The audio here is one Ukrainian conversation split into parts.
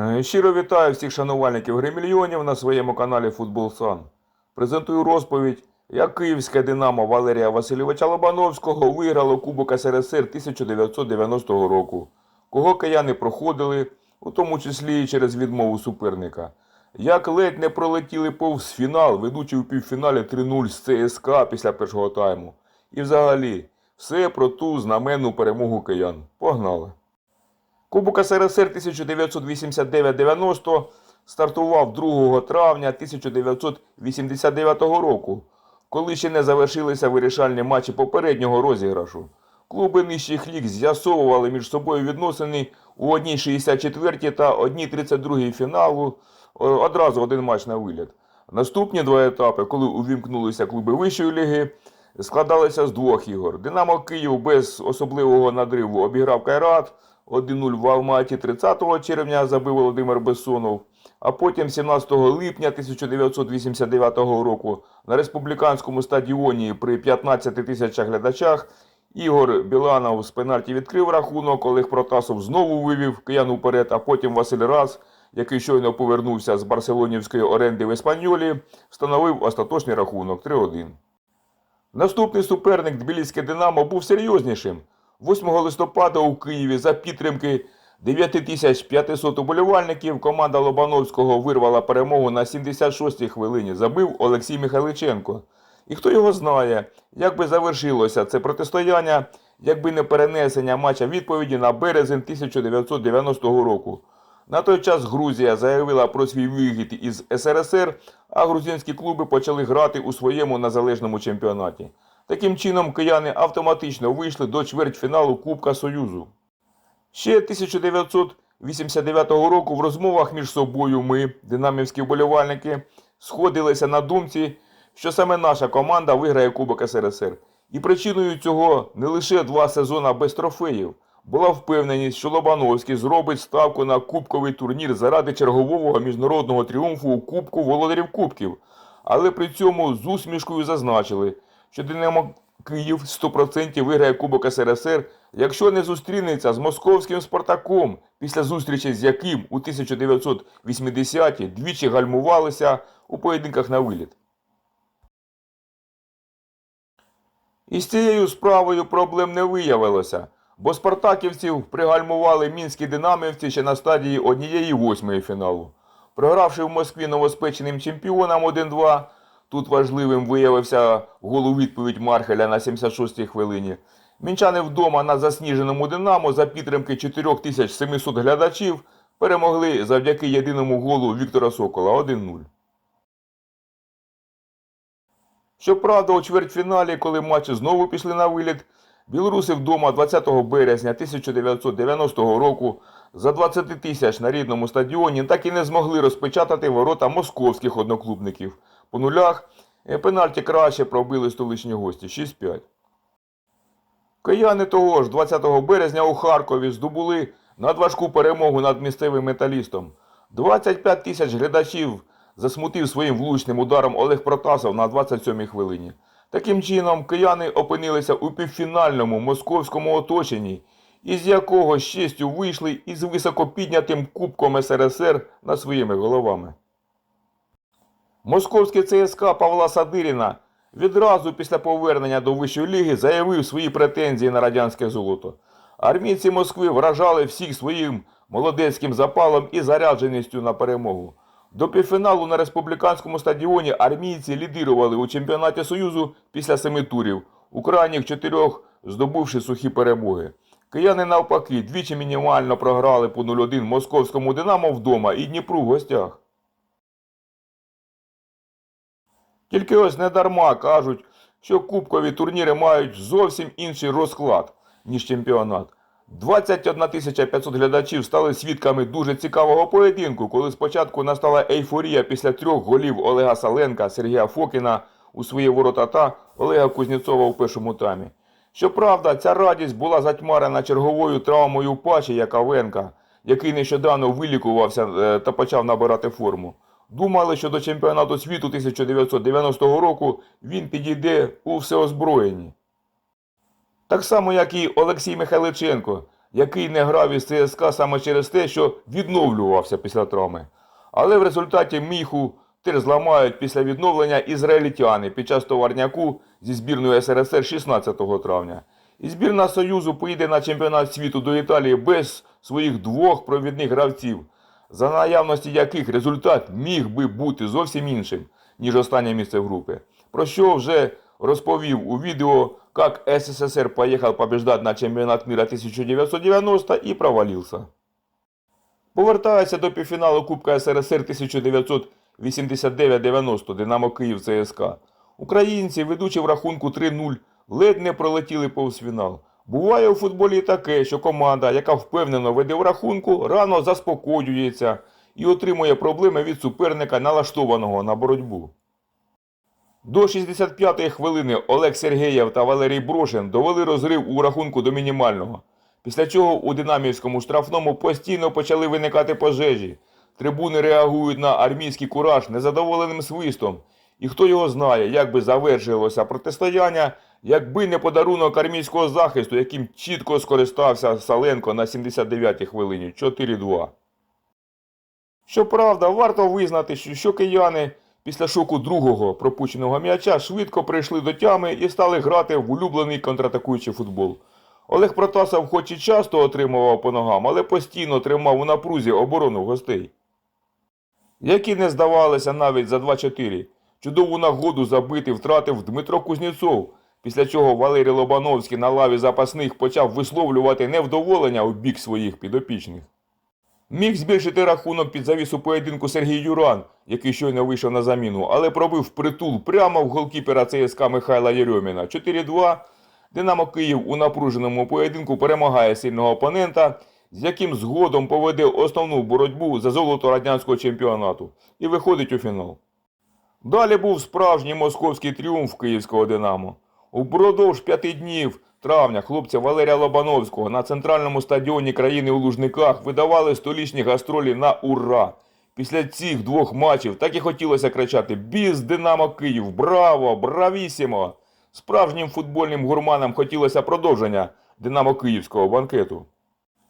Е, Щиро вітаю всіх шанувальників гри мільйонів на своєму каналі Футбол Сан. Презентую розповідь, як київське Динамо Валерія Васильовича Лобановського виграло Кубок СРСР 1990 року, кого кияни проходили, у тому числі і через відмову суперника. Як ледь не пролетіли повз фінал, ведучи у півфіналі 3-0 з ЦСКА після першого тайму. І взагалі, все про ту знаменну перемогу киян. Погнали! Кубок СРСР 1989-90 стартував 2 травня 1989 року, коли ще не завершилися вирішальні матчі попереднього розіграшу. Клуби нижчих ліг з'ясовували між собою відносини у 1.64 та 1.32 фіналу, одразу один матч на виліт. Наступні два етапи, коли увімкнулися клуби вищої ліги, складалися з двох ігор. Динамо Київ без особливого надриву обіграв Кайрат, 1-0 в Алматі 30 червня забив Володимир Бессонов, а потім 17 липня 1989 року на республіканському стадіоні при 15 тисячах глядачах Ігор Біланов з пенальті відкрив рахунок, Олег Протасов знову вивів киян уперед, а потім Василь Раз, який щойно повернувся з барселонівської оренди в Еспаньолі, встановив остаточний рахунок 3-1. Наступний суперник Тбіліське Динамо був серйознішим. 8 листопада у Києві за підтримки 9500 уболівальників команда Лобановського вирвала перемогу на 76-й хвилині. Забив Олексій Михайличенко. І хто його знає, як би завершилося це протистояння, якби не перенесення матча відповіді на березень 1990 року. На той час Грузія заявила про свій вихід із СРСР, а грузинські клуби почали грати у своєму незалежному чемпіонаті. Таким чином, кияни автоматично вийшли до чвертьфіналу Кубка Союзу. Ще 1989 року в розмовах між собою ми, динамівські вболівальники, сходилися на думці, що саме наша команда виграє Кубок СРСР. І причиною цього не лише два сезона без трофеїв. Була впевненість, що Лобановський зробить ставку на кубковий турнір заради чергового міжнародного тріумфу у Кубку володарів Кубків. Але при цьому з усмішкою зазначили, що Динамо Київ 100% виграє Кубок СРСР, якщо не зустрінеться з московським Спартаком, після зустрічі з яким у 1980-ті двічі гальмувалися у поєдинках на виліт. І з цією справою проблем не виявилося, бо спартаківців пригальмували мінські динамівці ще на стадії однієї восьмої фіналу. Програвши в Москві новоспеченим чемпіонам 1-2, тут важливим виявився гол у відповідь Мархеля на 76-й хвилині. Мінчани вдома на засніженому Динамо за підтримки 4700 глядачів перемогли завдяки єдиному голу Віктора Сокола 1-0. Щоправда, у чвертьфіналі, коли матчі знову пішли на виліт, білоруси вдома 20 березня 1990 року за 20 тисяч на рідному стадіоні так і не змогли розпечатати ворота московських одноклубників. По нулях е, пенальті краще пробили столичні гості 6-5. Кияни того ж 20 березня у Харкові здобули надважку перемогу над місцевим металістом. 25 тисяч глядачів засмутив своїм влучним ударом Олег Протасов на 27-й хвилині. Таким чином, кияни опинилися у півфінальному московському оточенні, із якого з вийшли із високопіднятим кубком СРСР над своїми головами. Московський ЦСКА Павла Садиріна відразу після повернення до Вищої ліги заявив свої претензії на радянське золото. Армійці Москви вражали всіх своїм молодецьким запалом і зарядженістю на перемогу. До півфіналу на республіканському стадіоні армійці лідирували у чемпіонаті Союзу після семи турів, у крайніх чотирьох здобувши сухі перемоги. Кияни навпаки двічі мінімально програли по 0-1 московському Динамо вдома і Дніпру в гостях. Тільки ось не дарма кажуть, що кубкові турніри мають зовсім інший розклад, ніж чемпіонат. 21 500 глядачів стали свідками дуже цікавого поєдинку, коли спочатку настала ейфорія після трьох голів Олега Саленка, Сергія Фокіна у свої ворота та Олега Кузнєцова у першому таймі. Щоправда, ця радість була затьмарена черговою травмою Пачі Яковенка, який нещодавно вилікувався е, та почав набирати форму. Думали, що до чемпіонату світу 1990 року він підійде у всеозброєнні. Так само, як і Олексій Михайличенко, який не грав із ЦСКА саме через те, що відновлювався після травми. Але в результаті міху теж зламають після відновлення ізраїльтяни під час товарняку зі збірною СРСР 16 травня. І збірна Союзу поїде на чемпіонат світу до Італії без своїх двох провідних гравців, за наявності яких результат міг би бути зовсім іншим, ніж останнє місце в групі. Про що вже розповів у відео, як СССР поїхав побіждати на чемпіонат мира 1990 і провалився. Повертається до півфіналу Кубка СРСР 1989-90 Динамо Київ ЦСКА. Українці, ведучи в рахунку 3-0, ледь не пролетіли повз фінал. Буває у футболі таке, що команда, яка впевнено веде в рахунку, рано заспокоюється і отримує проблеми від суперника, налаштованого на боротьбу. До 65-ї хвилини Олег Сергеєв та Валерій Брошин довели розрив у рахунку до мінімального. Після чого у динамівському штрафному постійно почали виникати пожежі. Трибуни реагують на армійський кураж незадоволеним свистом. І хто його знає, як би завершилося протистояння, якби не подарунок армійського захисту, яким чітко скористався Саленко на 79-й хвилині 4-2. Щоправда, варто визнати, що, кияни після шоку другого пропущеного м'яча швидко прийшли до тями і стали грати в улюблений контратакуючий футбол. Олег Протасов хоч і часто отримував по ногам, але постійно тримав у напрузі оборону гостей. Які не здавалися навіть за 2-4. Чудову нагоду забити втратив Дмитро Кузнєцов, після чого Валерій Лобановський на лаві запасних почав висловлювати невдоволення у бік своїх підопічних. Міг збільшити рахунок під завісу поєдинку Сергій Юран, який щойно вийшов на заміну, але пробив притул прямо в голкіпера ЦСКА Михайла Єрьоміна. 4-2. Динамо Київ у напруженому поєдинку перемагає сильного опонента, з яким згодом поведе основну боротьбу за золото радянського чемпіонату і виходить у фінал. Далі був справжній московський тріумф київського Динамо. Упродовж п'яти днів травня хлопця Валерія Лобановського на центральному стадіоні країни у Лужниках видавали столічні гастролі на ура. Після цих двох матчів так і хотілося кричати Біз Динамо Київ! Браво! Бравісімо! Справжнім футбольним гурманам хотілося продовження Динамо Київського банкету.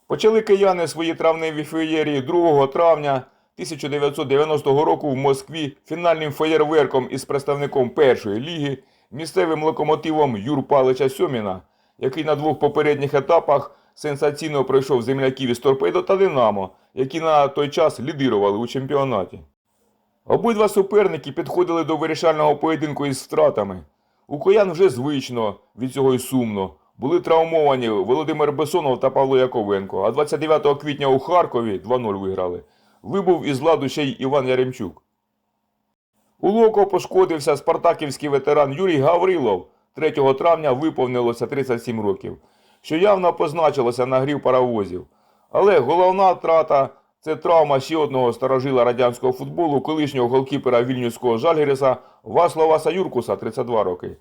Почали кияни свої травневі феєрії 2 травня 1990 року в Москві фінальним феєрверком із представником першої ліги, місцевим локомотивом Юр Палича Сьоміна, який на двох попередніх етапах сенсаційно пройшов земляків із Торпедо та Динамо, які на той час лідирували у чемпіонаті. Обидва суперники підходили до вирішального поєдинку із втратами. У коян вже звично, від цього й сумно. Були травмовані Володимир Бесонов та Павло Яковенко, а 29 квітня у Харкові 2-0 виграли. Вибув із ладу ще й Іван Яремчук. У Локо пошкодився спартаківський ветеран Юрій Гаврилов. 3 травня виповнилося 37 років, що явно позначилося на грі в паровозів. Але головна втрата це травма ще одного старожила радянського футболу, колишнього голкіпера вільнюського Жальгереса Васлава Саюркуса, 32 роки,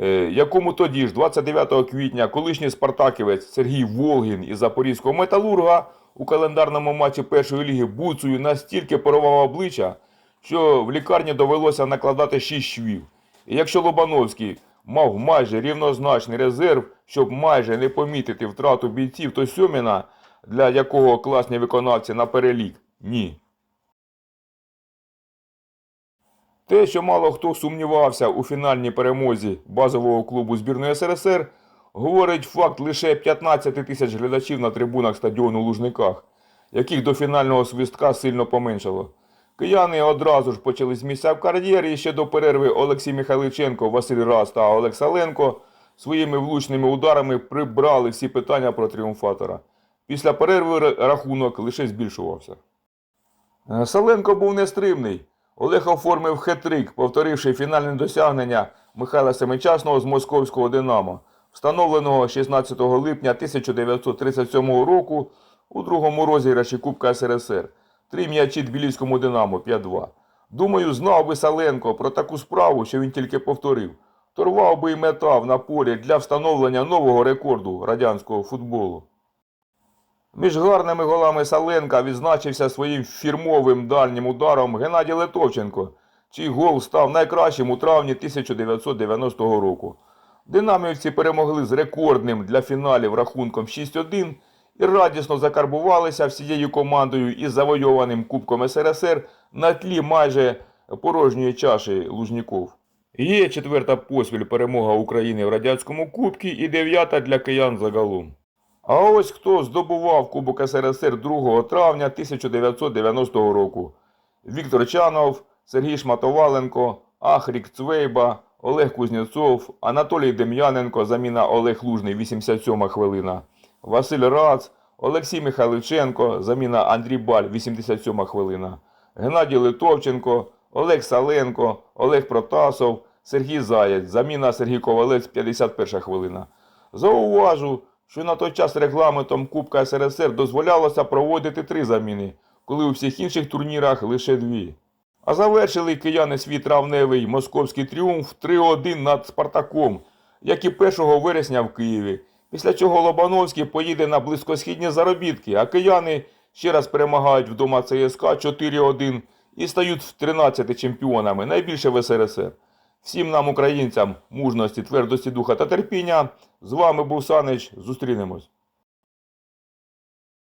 е, якому тоді ж, 29 квітня, колишній спартаківець Сергій Волгін із Запорізького металурга у календарному матчі першої ліги буцею настільки порвав обличчя, що в лікарні довелося накладати 6 швів. І якщо Лобановський мав майже рівнозначний резерв, щоб майже не помітити втрату бійців, то Сьоміна, для якого класні виконавці на перелік, ні. Те, що мало хто сумнівався у фінальній перемозі базового клубу збірної СРСР, говорить факт лише 15 тисяч глядачів на трибунах стадіону Лужниках, яких до фінального свистка сильно поменшало. Кияни одразу ж почали з місця в кар'єрі ще до перерви Олексій Михайличенко, Василь Раз та Олег Саленко своїми влучними ударами прибрали всі питання про тріумфатора. Після перерви рахунок лише збільшувався. Е, Саленко був нестримний. Олег оформив хет-трик, повторивши фінальне досягнення Михайла Семичасного з московського Динамо, встановленого 16 липня 1937 року у другому розіграші Кубка СРСР. Три м'ячі Тбіліському Динамо 5-2. Думаю, знав би Саленко про таку справу, що він тільки повторив. Торвав би і метав на полі для встановлення нового рекорду радянського футболу. Між гарними голами Саленка відзначився своїм фірмовим дальнім ударом Геннадій Литовченко, чий гол став найкращим у травні 1990 року. Динамівці перемогли з рекордним для фіналів рахунком 6-1 і радісно закарбувалися всією командою із завойованим Кубком СРСР на тлі майже порожньої чаші Лужніков. Є четверта поспіль перемога України в радянському кубці і дев'ята для киян загалом. А ось хто здобував Кубок СРСР 2 травня 1990 року. Віктор Чанов, Сергій Шматоваленко, Ахрік Цвейба, Олег Кузнєцов, Анатолій Дем'яненко, заміна Олег Лужний, 87 хвилина, Василь Рац, Олексій Михайличенко, заміна Андрій Баль, 87 хвилина, Геннадій Литовченко, Олег Саленко, Олег Протасов, Сергій Заєць, заміна Сергій Ковалець, 51 хвилина. Зауважу, що на той час регламентом Кубка СРСР дозволялося проводити три заміни, коли у всіх інших турнірах лише дві. А завершили кияни свій травневий московський тріумф 3-1 над Спартаком, як і 1 вересня в Києві. Після чого Лобановський поїде на близькосхідні заробітки, а кияни ще раз перемагають вдома ЦСКА 4-1 і стають 13 чемпіонами, найбільше в СРСР. Всім нам, українцям, мужності, твердості духа та терпіння. З вами був Санич. Зустрінемось.